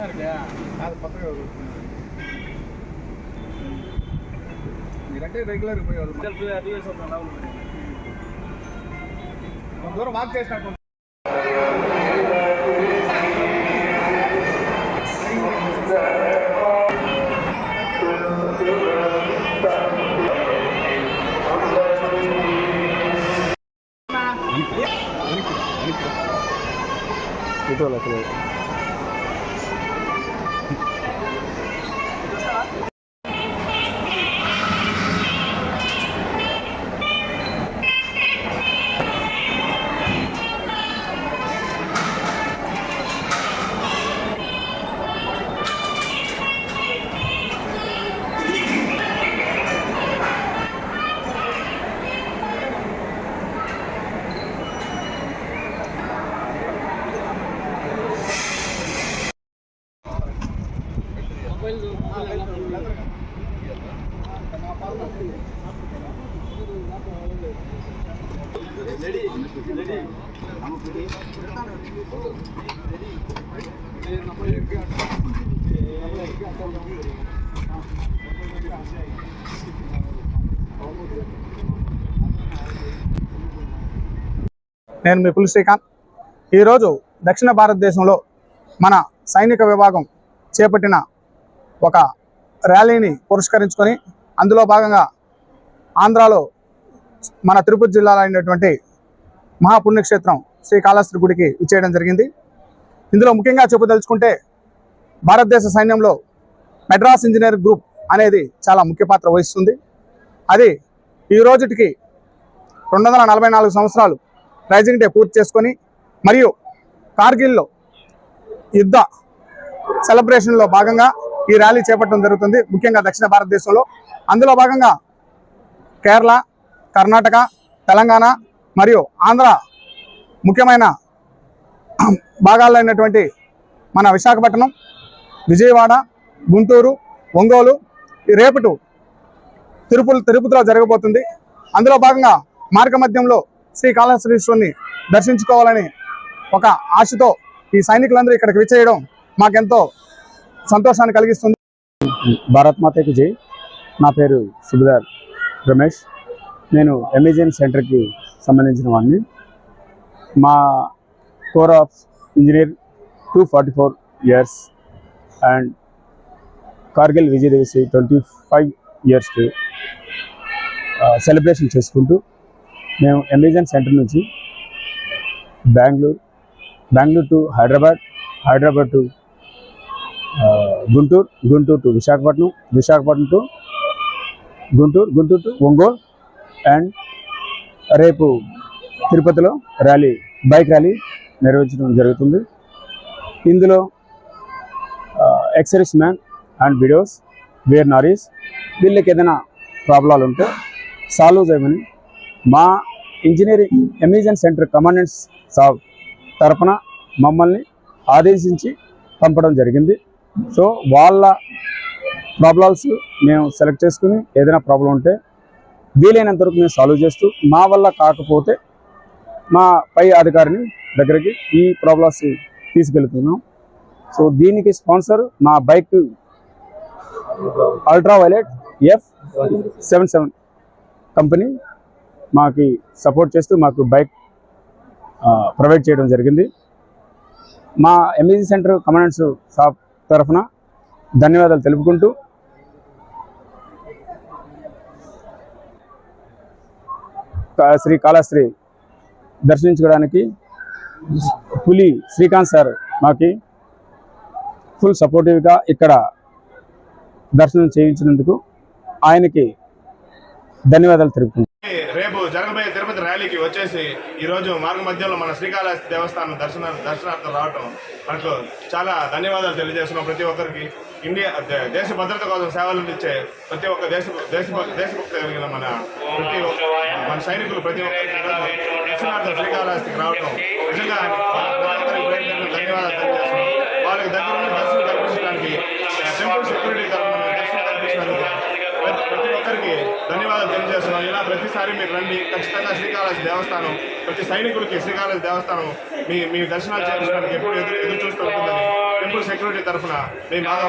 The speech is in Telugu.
కాదు కొత్తగా ఎవరు? మీరంటే రెగ్యులర్ పోయేవాళ్ళు కొంత దూరం వాక్ చేసినట్టు నేను మీ శ్రీకాంత్. ఈరోజు దక్షిణ భారతదేశంలో మన సైనిక విభాగం చేపట్టిన ఒక ర్యాలీని పురస్కరించుకొని అందులో భాగంగా ఆంధ్రాలో మన తిరుపతి జిల్లాలో అయినటువంటి మహాపుణ్యక్షేత్రం శ్రీకాళహస్తి గుడికి ఇచ్చేయడం జరిగింది. ఇందులో ముఖ్యంగా చెప్పదలుచుకుంటే భారతదేశ సైన్యంలో మెడ్రాస్ ఇంజనీర్ గ్రూప్ అనేది చాలా ముఖ్య పాత్ర వహిస్తుంది. అది ఈ రోజుటికి రెండు వందల నలభై నాలుగు సంవత్సరాలు రైజింగ్ డే పూర్తి చేసుకొని మరియు కార్గిల్లో యుద్ధ సెలబ్రేషన్లో భాగంగా ఈ ర్యాలీ చేపట్టడం జరుగుతుంది. ముఖ్యంగా దక్షిణ భారతదేశంలో. అందులో భాగంగా కేరళ కర్ణాటక తెలంగాణ మరియు ఆంధ్ర ముఖ్యమైన భాగాల్లో అయినటువంటి మన విశాఖపట్నం విజయవాడ గుంటూరు ఒంగోలు ఈ రేపటి తిరుపతి తిరుపతిలో జరగబోతుంది. అందులో భాగంగా మార్గ మధ్యంలో శ్రీ దర్శించుకోవాలని ఒక ఆశతో ఈ సైనికులందరూ ఇక్కడికి విచ్చేయడం మాకెంతో సంతోషాన్ని కలిగిస్తుంది. భారత్ మాతకి జై. నా పేరు సుబిదార్ రమేష్. నేను అమెజాన్ సెంటర్కి సంబంధించిన వాడిని. మా core of engineer two forty four years and Kargil Vijay twenty five ఇయర్స్కి సెలబ్రేషన్ చేసుకుంటూ మేము అమెజాన్ సెంటర్ నుంచి Bengaluru Bengaluru to Hyderabad Hyderabad to Guntur Guntur to Visakhapatnam Visakhapatnam to Guntur Guntur to Ongole and రేపు తిరుపతిలో ర్యాలీ బైక్ ర్యాలీ నిర్వహించడం జరుగుతుంది. ఇందులో ఎక్సరీస్ man and widows Veer Naris వీళ్ళకి ఏదైనా ప్రాబ్లాలు ఉంటే సాల్వ్ చేయమని మా engineering Amazon centre commandants saab తరపున మమ్మల్ని ఆదేశించి పంపడం జరిగింది. సో వాళ్ళ ప్రాబ్లమ్స్ మేము సెలెక్ట్ చేసుకుని ఏదైనా ప్రాబ్లం ఉంటే వీలైనంత వరకు మేము సాల్వ్ చేస్తూ మా వల్ల కాకపోతే మా పై అధికారిని దగ్గరికి ఈ ప్రాబ్లమ్స్ తీసుకెళ్తున్నాం. సో దీనికి స్పాన్సర్ మా bike ultra violet F seven seven company మాకు సపోర్ట్ చేస్తూ మాకు బైక్ ప్రొవైడ్ చేయడం జరిగింది. మా ఎంఈజీ సెంటర్ కమాండెంట్స్ షాప్ తరఫున ధన్యవాదాలు తెలుపుకుంటూ శ్రీ కాళశ్రీ దర్శించుకోవడానికి పులి శ్రీకాంత్ సార్ మాకి ఫుల్ సపోర్టివ్గా ఇక్కడ దర్శనం చేయించినందుకు ఆయనకి ధన్యవాదాలు తెలుపుకుంటున్నాను రేపు జరగబోయే తిరుపతి ర్యాలీకి వచ్చేసి ఈ రోజు మార్గ మధ్యలో మన శ్రీకాళహస్తి దేవస్థానం దర్శన దర్శనార్థం రావటం మనకు చాలా ధన్యవాదాలు తెలియజేస్తున్నాం ప్రతి ఒక్కరికి. ఇండియా దేశ భద్రత కోసం సేవలు ఇచ్చే ప్రతి ఒక్క దేశ దేశ దేశభక్తి కలిగిన మన ప్రతి ఒక్క మన సైనికులు ప్రతి ఒక్కరికి దర్శనార్థం శ్రీకాళహస్తికి రావటం. నిజంగా ధన్యవాదాలు. ఒకసారి మీరు రండి. ఖచ్చితంగా శ్రీకాళహస్తి దేవస్థానం ప్రతి సైనికులకి శ్రీకాళహస్తి దేవస్థానం మీ మీ దర్శనాలు చేయించడానికి ఎప్పుడు ఎదురు ఎదురు చూస్తూ ఉంటుందని. టెంపుల్ సెక్యూరిటీ తరఫున మేము బాగా